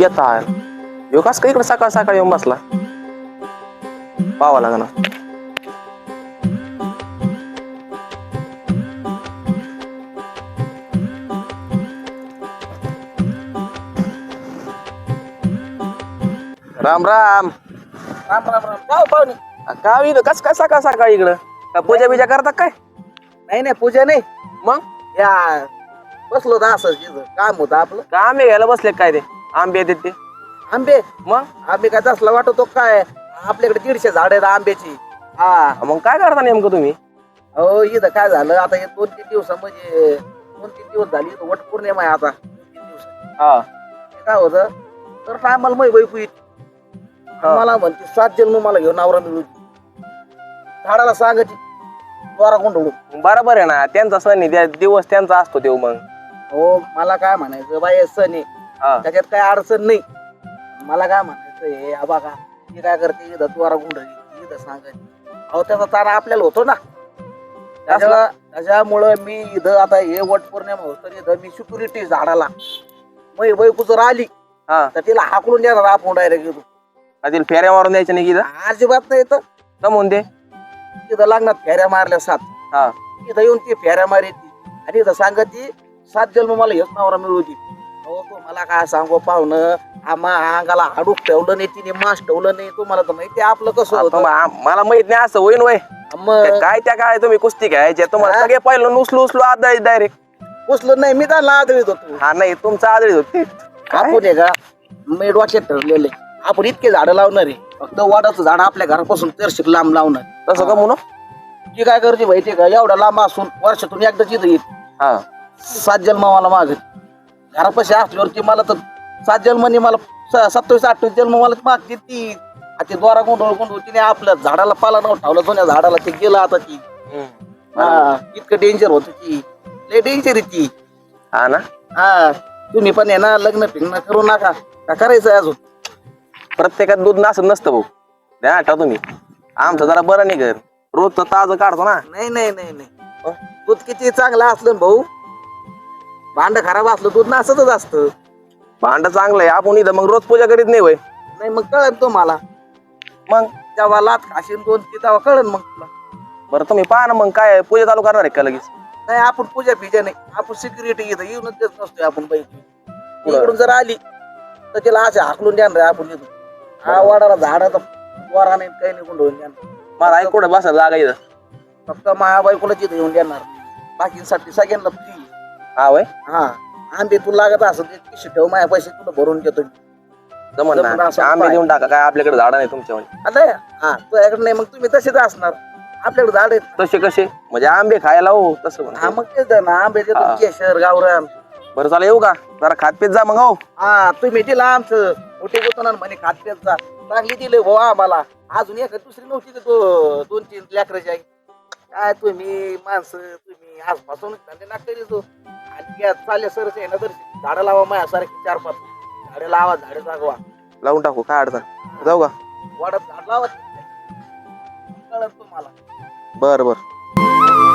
येता. यो कस का इकडे सकाळ सकाळ येऊन बसला? पावा ना. राम राम. राम राम राम. जाऊ पाहुणे का इथं कस काय सकाळ सकाळ इकडं? का पूजा बिजा करता काय? नाही नाही पूजा नाही. मग? या बसलो होतं असं काम होतं आपलं. का आंबे घ्यायला बसले काय ते? आंबे येतात ते आंबे? मग? आंबे काय तसला वाटतो काय? आपल्याकडे दीडशे झाड आहेत आंब्याची. हा. मग काय करता नेमकं तुम्ही? हो इथं काय झालं? आता हे दोन तीन दिवस म्हणजे दोन तीन दिवस झाली इथं वट पौर्णिमा आहे आता. तीन दिवस. हा. ते काय होतं? तर टायमाला मै येते हा. मला म्हणते सात जन्म मला घेऊन नवरा मिळू. झाडाला सांगायची द्वारा कोंडळू बरोबर आहे ना त्यांचा सण आहे त्या दिवस त्यांचा असतो तेव्हा मग. हो मला काय म्हणायचं बाई सण आहे. हा. त्याच्यात काय अडचण नाही. मला काय म्हणायचं हे हा बघा ती काय करते इथं गुंडळी इथं अहो त्याचा तारा आपल्याला होतो ना. त्याच्या त्याच्यामुळं मी इथं आता हे वट पौर्णिमा होतं इथं मी सिक्युरिटी झाडाला. मग बायको जर आली. हा. तर तिला हाकलून देणार आपण डायरेक्ट इथून. आधी फेऱ्या मारून द्यायच्या नाही की अजिबात नाही तर जमून दे? तिथं लागणार फेऱ्या मारल्या सात. हा. इथं येऊन ती फेऱ्या मारी आणि इथं सांगत ती सात जन्म मला हेच नवरा मिळू दे. अहो तो मला काय सांगू पाहुणं आम्हा अंगाला हाडूक ठेवलं नाही तिने मास ठेवलं नाही तुम्हाला तर माहिती आहे आपलं कसं होतं. मला माहीत नाही असं होईन वय. मग? काय त्या काय तुम्ही कुस्ती घ्यायचे तुम्हाला हा? सगळे पहिलं उचलू उचलू आदळी डायरेक्ट उचलत नाही मी त्याला आदळीत होतो. हा नाही तुमचा आदळी होती. आपण आहे का मी डोक्यात ठरलेले. आपण इतके झाडं लावणार. आहे फक्त वाडाचं झाड आपल्या घरापासून तेरशिक लांब लावणार. तसं का म्हणू? ती काय करते माहिती का? एवढा लांब असून वर्षातून एकदाच इथं येत हा. सात जन्म मला मागत घरापाशी असल्यावरती मला तर सात जन्माने मला स- सत्तावीस अठ्ठावीस जन्म मला मागते ती. आता ते द्वारा गोंधळ गोंधळ तिने आपल्या झाडाला पाला नव्हतं ठेवला जुन्या झाडाला ते गेलं आता ती. हा इतकं डेंजर होत ती. लय डेंजर आहे ती. हा ना? हा तुम्ही पण आहे ना लग्न फिरणं करू नका. का करायचं अजून? प्रत्येकात दूध नसत नसतं भाऊ. द्या आठा तुम्ही. आमचं जरा बरं नाही घर रोज तर ताजं काढतो ना. नाही नाही नाही नाही. दूध किती चांगलं असलं ना भाऊ. भांड खराब असलं दूध नसतच असतं. भांड चांगलं आहे. आपण इथं मग रोज पूजा करीत नाही वय नाही मग कळन तुम्हाला. मग? जेव्हा लात खाशीन दोन ती तेव्हा कळन मग तुला. बरं तुम्ही पहा ना मग काय पूजा चालू करणार आहे का लगेच? नाही आपण पूजा फिजा नाही. आपण सिक्युरिटी इथं येऊनच देत नसतोय आपण पैकी. बरं. इकडून जर आली तर तिला असे हाकलून देणार आहे आपण इथून हा वाडाला झाडाचा वारा नाही काही नाही गुंडवून देणार मला ऐक कुठं बसायला जागा इथं? फक्त महाबायकोलाच इथं येऊन देणार. बाकीसाठी सगळ्यांना फ्री हा वय? हा. आंबे तुला लागत असं ते पिशवी ठेव माझ्या पैसे तुला भरून देतो मी. जमन जमन ना असं आंबे पाय. देऊन टाका काय आपल्याकडे झाड नाही तुमच्या आता हा तुझ्याकडे नाही मग तुम्ही तसेच असणार. आपल्याकडे झाड आहेत. तसे कसे? म्हणजे आंबे खायला हो तसं हा म्हणतो. मग तेच ना. आंबे देतो हा. केशर गावरान. बरं चालेल येऊ का? जरा खात पीत जा मग हो. हा तुम्ही दिला आमचं. मोठे गुतवणार म्हणे खात्याचा चांगली दिले भाऊ आम्हाला. अजून एक दुसरी नव्हती का तो? दोन तीन लेकराची आई. काय तुम्ही माणसं तुम्ही. आज फसवणूक धंदे ना करी तो आणि या चालले सरच आहे ना तर झाडं लावा माझ्यासारखी चार पाच. झाडं लावा झाडं जागवा लावून टाकू काय अडचण? जाऊ का? वाढत झाड लावा. कळत तुम्हाला? बरं बरं.